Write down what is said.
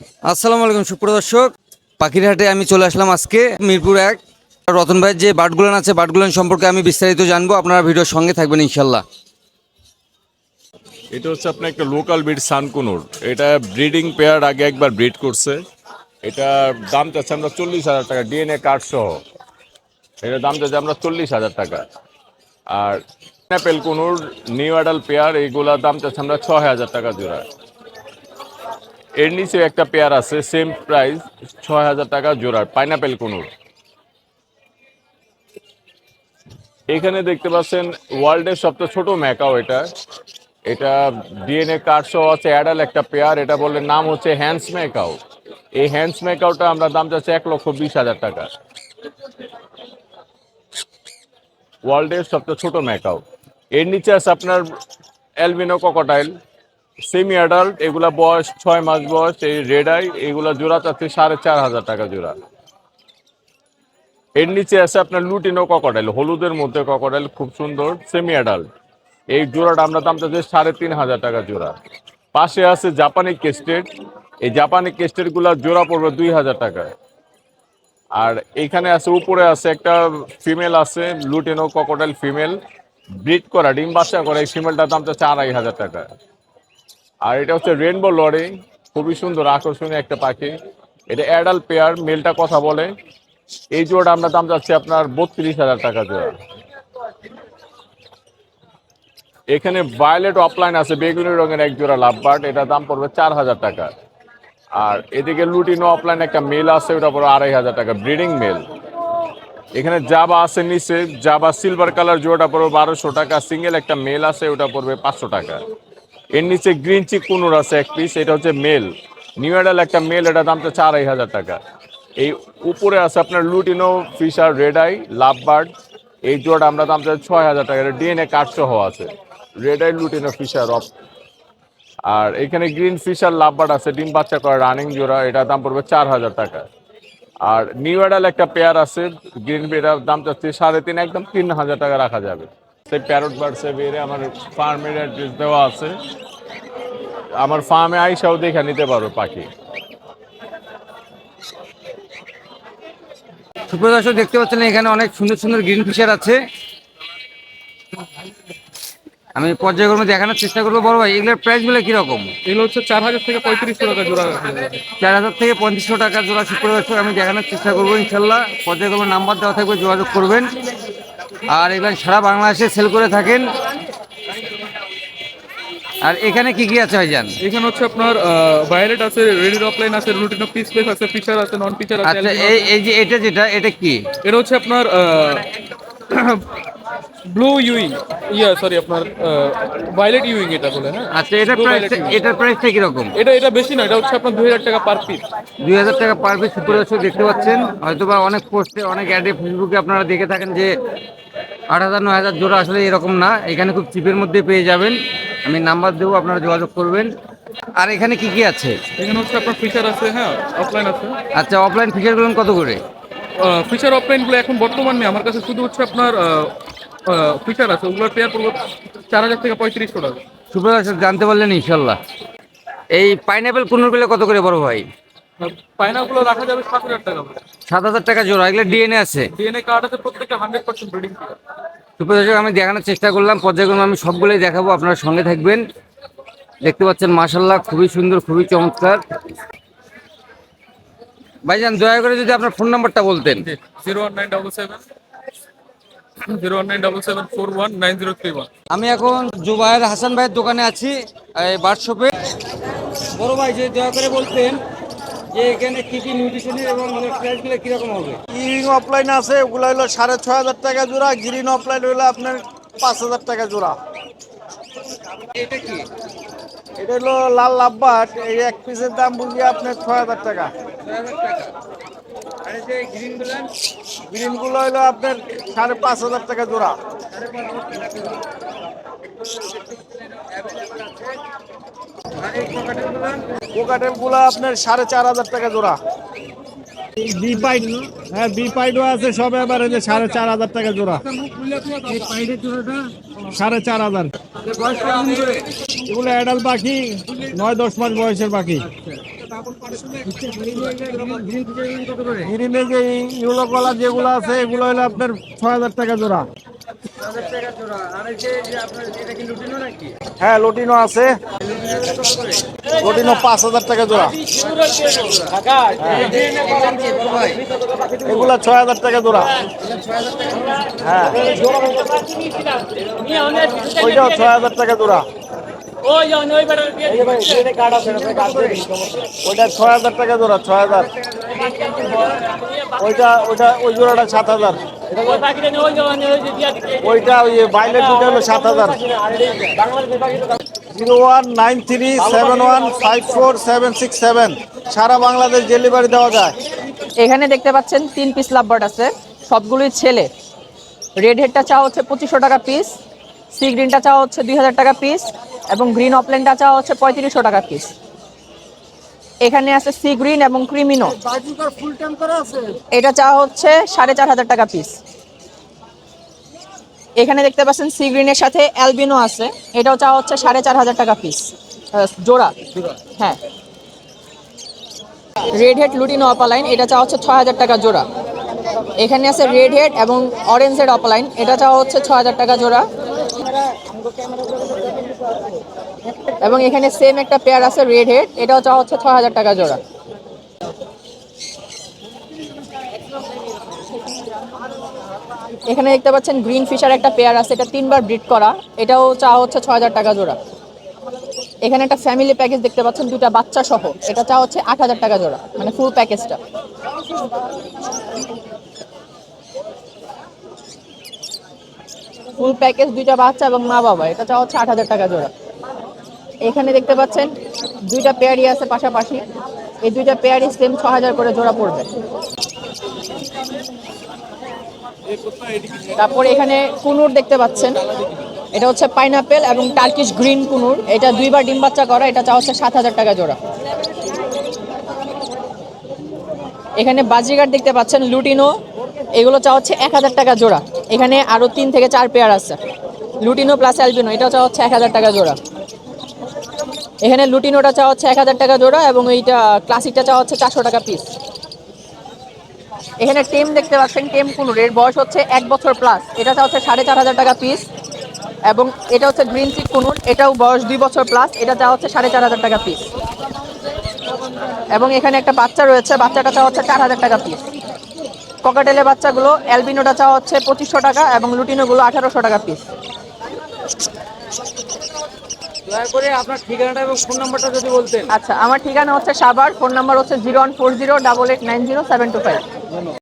আসসালামু আলাইকুম সুপ্রদর্শক পাখির হাটে আমি চলে আসলাম আজকে মিরপুর এক। রতন ভাইয়ের যে বাটগুলান আছে, বাটগুলান সম্পর্কে আমি বিস্তারিত জানব। আপনারা ভিডিওর সঙ্গে থাকবেন ইনশাল্লাহ এটা হচ্ছে আপনার একটা লোকাল ব্রিড, সানকুনুর। এটা ব্রিডিং পেয়ার আগে একবার ব্রিড করছে। এটা দাম চাচ্ছে আমরা চল্লিশ হাজার টাকা, ডিএনএ কার্ড সহ। এটা দাম চাচ্ছে আমরা চল্লিশ হাজার টাকা। আর apple conure, new adult pair এইগুলার দাম চাচ্ছে আমরা ছয় হাজার টাকা জোড়া এর নিচে একটা পেয়ার আছে সেম প্রাইস ছয় হাজার টাকা জোড়ার পাইনাপেল কুনুর। এখানে দেখতে পাচ্ছেন ওয়ার্ল্ডের সবচেয়ে ছোট ম্যাকাও এটা। এটা ডিএনএ কার্ড সহ আছে অ্যাডাল একটা পেয়ার, এটা বললে নাম হচ্ছে হ্যান্ডস ম্যাকাও এই হ্যান্ডস ম্যাকাওটা আমরা দাম চাচ্ছি এক লক্ষ বিশ হাজার টাকা। ওয়ার্ল্ডের সবচেয়ে ছোট ম্যাকাও। এর নিচে আছে আপনার অ্যালবিনো ককটাইল সেমি অ্যাডাল্ট এগুলা বয়স ছয় মাস বয়স, এই রেড আই এগুলা জোড়া চাচ্ছে সাড়ে চার হাজার টাকা জোড়া। এর নিচে আছে আপনার লুটিনো ককটাইল হলুদের মধ্যে ককটাইল খুব সুন্দর সেমি অ্যাডাল্ট এই জোড়াটা আমরা দাম চাচ্ছি সাড়ে তিন হাজার টাকা জোড়া। পাশে আছে জাপানি কেস্টেড এই জাপানি কেস্টেডগুলা জোড়া পড়বে দুই হাজার টাকা। আর এখানে আছে, উপরে আছে একটা ফিমেল আছে, লুটিনো ককটাইল ফিমেল ব্রিড করা, ডিম বাচ্চা করা, এই ফিমেলটার দাম চাচ্ছে আড়াই হাজার টাকা। আর এটা হচ্ছে রেনবো লরি, খুবই সুন্দর, আকর্ষণীয় একটা পাখি। এটা অ্যাডাল্ট পেয়ার মেলটা কথা বলে। এই জোড়া আমরা দাম যাচ্ছে আপনার বত্রিশ হাজার টাকা জোড়া। এখানে ভায়োলেট অফলাইন আছে, বেগুনি রঙের এক জোড়া লাভবার্ড এটা দাম পড়বে চার হাজার টাকা। আর এদিকে লুটিনো অফলাইন একটা মেল আছে, ওটা পড়বে আড়াই হাজার টাকা ব্রিডিং মেল এখানে জাবা আছে নিচে জাবা সিলভার কালার জোড়াটা পড়বে বারোশো টাকা সিঙ্গেল একটা মেল আছে, ওটা পড়বে পাঁচশো টাকা। এর নিচে গ্রিন চিক কুনুর আছে এক পিস এটা হচ্ছে মেল নিউ এডাল একটা মেল এটা দামটা চার আড়াই হাজার টাকা। এই উপরে আছে আপনার lutino Fischer red eye lovebird এই জোড়াটা আমরা দাম চাই ছয় হাজার টাকা। এটা ডিএনএ কার্ড সহ আছে। Red eye lutino Fischer of আর এখানে গ্রিন ফিশার লাভ বার্ড আছে, ডিম বাচ্চা করা রানিং জোড়া। এটা দাম পড়বে চার হাজার টাকা। আর নিউ এডাল একটা পেয়ার আছে গ্রিন বেড়ার দাম চাচ্ছে সাড়ে তিন, একদম তিন হাজার টাকা রাখা যাবে। সেই প্যারট বার্ডসে বেড়ে আমার ফার্মের অ্যাড্রেস দেওয়া আছে। আমার ফার্মে আইসাও দেখে নিতে পারো পাখি। সুপ্রদর্শক দেখতে পাচ্ছেন এখানে অনেক সুন্দর সুন্দর গ্রিন ফিশার আছে। আমি পর্যায়ক্রমে দেখানোর চেষ্টা করব। বড় ভাই এগুলোর প্রাইসগুলো কীরকম? এগুলো হচ্ছে চার হাজার থেকে পঁয়ত্রিশশো টাকা জোড়া চার হাজার থেকে পঁয়ত্রিশশো টাকা জোড়া সুপ্রদর্শক আমি দেখানোর চেষ্টা করব ইনশাল্লাহ। পর্যায়ক্রমে নাম্বার দেওয়া থাকবে যোগাযোগ করবেন। আর এবার সারা বাংলাদেশে সেল করে থাকেন। আর এখানে কি কি আছে ভাইজান? এখানে হচ্ছে আপনার ভায়োলেট আছে রেডি অফলাইন আছে রুটিনো পিস প্লেস আছে ফিচার আছে নন ফিচার আছে আচ্ছা এই এই যে এটা যেটা এটা কি? এটা হচ্ছে আপনার ব্লু ইউইং ইয়া সরি আপনার ভায়োলেট ইউইং এটা বলে হ্যাঁ? আচ্ছা এটা প্রাইস। এটার প্রাইসটা কীরকম? এটা এটা বেশি না এটা হচ্ছে আপনার দুই হাজার টাকা পার পিস দুই হাজার টাকা পার পিস সুপ্রদর্শক দেখতে পাচ্ছেন। হয়তো বা অনেক পোস্টে অনেক অ্যাডে ফেসবুকে আপনারা দেখে থাকেন যে আট হাজার নয় হাজার জোড়া আসলে এরকম না। এখানে খুব চিপের মধ্যে পেয়ে যাবেন। আমি নাম্বার দেবো আপনারা যোগাযোগ করবেন। আর এখানে কি কি আছে? এখানে হচ্ছে আপনার ফিচার আছে হ্যাঁ অফলাইন আছে। আচ্ছা অফলাইন ফিচারগুলো কত করে? ফিচার অফলাইনগুলো এখন বর্তমান নেই। আমার কাছে শুধু হচ্ছে আপনার ফিচার আছে। ওগুলোর পেয়ার পড়বে চার হাজার থেকে পঁয়ত্রিশশো টাকা সুপ্রদর্শক জানতে পারলেন ইনশাল্লাহ। এই পাইনাপেল কুনুরগুলো কত করে বড় ভাই? পায়নাগুলো রাখা যাবে সাত হাজার টাকা সাত হাজার টাকা জোড়া এগুলো ডিএনএ আছে। ডিএনএ কার্ড আছে প্রত্যেকটা হান্ড্রেড পার্সেন্ট ব্রিডিং সুপ্রদর্শক আমি দেখানোর চেষ্টা করলাম পর্যায়ক্রমে আমি সবগুলোই দেখাবো আপনারা সঙ্গে থাকবেন। দেখতে পাচ্ছেন মাশাল্লাহ খুবই সুন্দর খুবই চমৎকার। ভাইজান দয়া করে যদি আপনার ফোন নাম্বারটা বলতেন। Zero one nine double seven আমি এখন জুবায়ের হাসান ভাইয়ের দোকানে আছি এই বার্কশপে বড় ভাই যে দয়া করে বলতেন। যে এখানে কি কি নিউট্রিশনের এবং প্রাইসগুলো কীরকম হবে? ইউরিং অফলাইন আছে ওগুলো হলো সাড়ে ছয় হাজার টাকা জোড়া গ্রিন অফলাইন হলো আপনার পাঁচ হাজার টাকা জোড়া। এটা কি? এটা হলো লাল লাভবাট এই এক পিসের দাম বুঝিয়ে আপনার ছয় হাজার টাকা। গ্রিনগুলো হলো আপনার সাড়ে পাঁচ হাজার টাকা জোড়া। আর এই কোকাটেলগুলো আপনার সাড়ে চার হাজার টাকা জোড়া। বি পাইড হ্যাঁ বি পাইডও আছে সব এবার এই যে সাড়ে চার হাজার টাকা জোড়া। এই পাইডের জোড়াটা সাড়ে চার হাজার। বয়স কেমন করে এগুলো অ্যাডাল পাখি নয় দশ মাস বয়সের পাখি। গ্রিনে যে ইউলো কলার যেগুলো আছে এগুলো হলো আপনার ছয় হাজার টাকা জোড়া। হ্যাঁ লটিনো আছে। লটিনো পাঁচ হাজার টাকা জোড়া। এগুলা ছয় হাজার টাকা জোড়া। হ্যাঁ। ওইটাও ছয় হাজার টাকা জোড়া। ওইটা ছয় হাজার টাকা জোড়া ছয় হাজার। ওইটা ওইটা, ওই জোড়াটা সাত হাজার। ওইটা ওই বাইলের দুটো হলো সাত হাজার। Zero one nine three seven one five four seven six seven. সারা বাংলাদেশ ডেলিভারি দেওয়া যায়। এখানে দেখতে পাচ্ছেন তিন পিস লাভবার্ড আছে। সবগুলোই ছেলে। রেড হেডটা চাওয়া হচ্ছে পঁচিশশো টাকা পিস সি গ্রিনটা চাওয়া হচ্ছে দুই হাজার টাকা পিস এবং গ্রিন অপলেনটা চাওয়া হচ্ছে পঁয়ত্রিশশো টাকা পিস এখানে আছে সি গ্রিন এবং ক্রিমিনো এটা চাওয়া হচ্ছে সাড়ে চার হাজার টাকা পিস এখানে দেখতে পাচ্ছেন সি গ্রিনের সাথে অ্যালবিনো আছে। এটাও চাওয়া হচ্ছে সাড়ে চার হাজার টাকা পিস জোড়া। হ্যাঁ। রেড হেড লুটিনো অপালাইন এটা চাওয়া হচ্ছে ছয় হাজার টাকা জোড়া। এখানে আছে রেড হেড এবং অরেঞ্জ হেড অপালাইন এটা চাওয়া হচ্ছে ছয় হাজার টাকা জোড়া। এবং এখানে সেম একটা পেয়ার আছে রেড হেড এটাও চাওয়া হচ্ছে ছয় হাজার টাকা জোড়া। এখানে দেখতে পাচ্ছেন গ্রিন ফিশার একটা পেয়ার আছে, এটা তিনবার ব্রিড করা, এটাও চাওয়া হচ্ছে ছয় হাজার টাকা জোড়া। এখানে একটা ফ্যামিলি প্যাকেজ দেখতে পাচ্ছেন, দুটা বাচ্চা সহ, এটা চা হচ্ছে আট হাজার টাকা জোড়া মানে ফুল প্যাকেজটা ফুল প্যাকেজ দুইটা বাচ্চা এবং মা বাবা এটা চা হচ্ছে আট হাজার টাকা জোড়া। এখানে দেখতে পাচ্ছেন দুইটা পেয়ারই আছে পাশাপাশি। এই দুইটা পেয়ারই সেম ছ হাজার করে জোড়া পড়বে। তারপর এখানে কুনুর দেখতে পাচ্ছেন। এটা হচ্ছে পাইনাপেল এবং টার্কিশ গ্রিন কুনুর। এটা দুইবার ডিম বাচ্চা করা, এটা চা হচ্ছে সাত হাজার টাকা জোড়া। এখানে বাজিগার দেখতে পাচ্ছেন, লুটিনো। এগুলো চা হচ্ছে এক হাজার টাকা জোড়া। এখানে আরও তিন থেকে চার পেয়ার আছে। লুটিনো প্লাস অ্যালবিনো এটা চা হচ্ছে এক হাজার টাকা জোড়া। এখানে লুটিনোটা চা হচ্ছে এক হাজার টাকা জোড়া এবং এইটা ক্লাসিকটা চা হচ্ছে চারশো টাকা পিস এখানে টেম দেখতে পাচ্ছেন, টেম কুনুর। এর বয়স হচ্ছে এক বছর প্লাস এটা চা হচ্ছে সাড়ে চার হাজার টাকা পিস এবং এটা হচ্ছে গ্রিন চিক কুনুর। এটাও বয়স দুই বছর প্লাস এটা চা হচ্ছে সাড়ে চার হাজার টাকা পিস এবং এখানে একটা বাচ্চা রয়েছে। বাচ্চাটা চা হচ্ছে চার হাজার টাকা পিস ককাটেলের বাচ্চাগুলো অ্যালবিনোটা চা হচ্ছে পঁচিশশো টাকা এবং লুটিনোগুলো আঠারোশো টাকা পিস দয়া করে আপনার ঠিকানাটা এবং ফোন নাম্বারটা যদি বলতেন। আচ্ছা আমার ঠিকানা হচ্ছে সাবার ফোন নাম্বার হচ্ছে zero one four zero double eight nine zero seven two five